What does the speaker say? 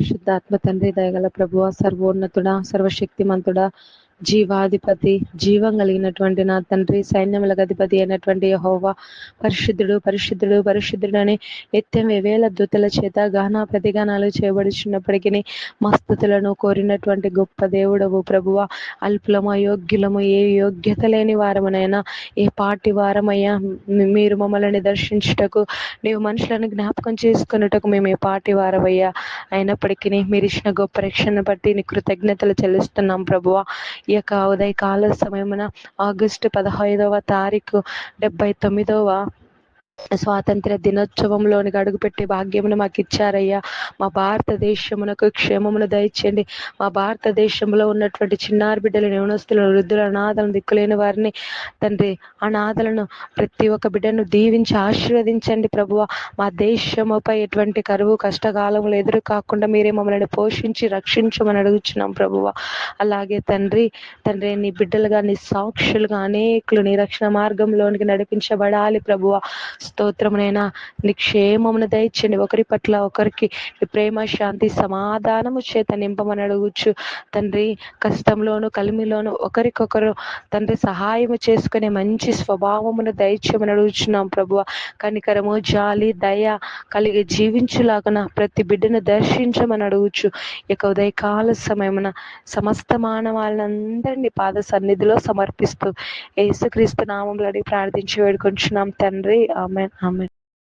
పరిశుద్ధాత్మ తండ్రి దయగల ప్రభువ సర్వోన్నతుడ సర్వశక్తిమంతుడా జీవాధిపతి జీవం కలిగినటువంటి నా తండ్రి సైన్యములకు అధిపతి అయినటువంటి యహోవా పరిశుద్ధుడు పరిశుద్ధుడు పరిశుద్ధుడు అని నిత్యం వేవేల దూతల చేత గానా ప్రతిగానాలు చేయబడుచున్నప్పటికీ మస్తుతులను కోరినటువంటి గొప్ప దేవుడవు ప్రభువ. అల్పులము అయోగ్యులము ఏ యోగ్యత లేని వారమునైనా ఏ పాటి వారమయ్యా మీరు మమ్మల్ని దర్శించుటకు నీవు మనుషులను జ్ఞాపకం చేసుకున్నటకు మేము ఏ పాటి వారమయ్యా. అయినప్పటికీ మీరు ఇచ్చిన గొప్ప రక్షణ బట్టి నీ కృతజ్ఞతలు చెల్లిస్తున్నాం ప్రభువ. ఈ యొక్క ఉదయకాల సమయమున ఆగస్టు పదహైదవ తారీఖు డెబ్బై తొమ్మిదవ స్వాతంత్ర దినోత్సవంలోనికి అడుగుపెట్టే భాగ్యమును మాకు ఇచ్చారయ్యా మా భారతదేశమునకు క్షేమమును దయచేయండి. మా భారతదేశంలో ఉన్నటువంటి చిన్నారి బిడ్డలను యవనస్తులను వృద్ధుల అనాథలను దిక్కులేని వారిని తండ్రి అనాథలను ప్రతి ఒక్క బిడ్డను దీవించి ఆశీర్వదించండి ప్రభువ. మా దేశముపై ఎటువంటి కరువు కష్టకాలములు ఎదురు కాకుండా మీరే మమ్మల్ని పోషించి రక్షించమని అడుగుచున్నాం ప్రభువ. అలాగే తండ్రి తండ్రి నీ బిడ్డలుగా నీ సాక్షులుగా అనేకులు నీ రక్షణ మార్గంలోనికి నడిపించబడాలి ప్రభువ. స్తోత్రమునైనా. నీ క్షేమమును దయచండి ఒకరి పట్ల ఒకరికి ప్రేమ శాంతి సమాధానము చేత నింపమని అడుగుచ్చు తండ్రి కష్టంలోను కలిమిలోను ఒకరికొకరు తండ్రి సహాయము చేసుకునే మంచి స్వభావమును దయచేయమని అడుగుచున్నాం ప్రభువ. కనికరము జాలి దయ కలిగి జీవించులాగన ప్రతి బిడ్డను దర్శించమని అడుగుచు. ఇక ఉదయకాల సమయమున సమస్త మానవాళ్ళందరినీ పాద సన్నిధిలో సమర్పిస్తూ యేసుక్రీస్తు నామంలో అడిగి ప్రార్థించి వేడుకొంచున్నాం తండ్రి. Amen. Amen.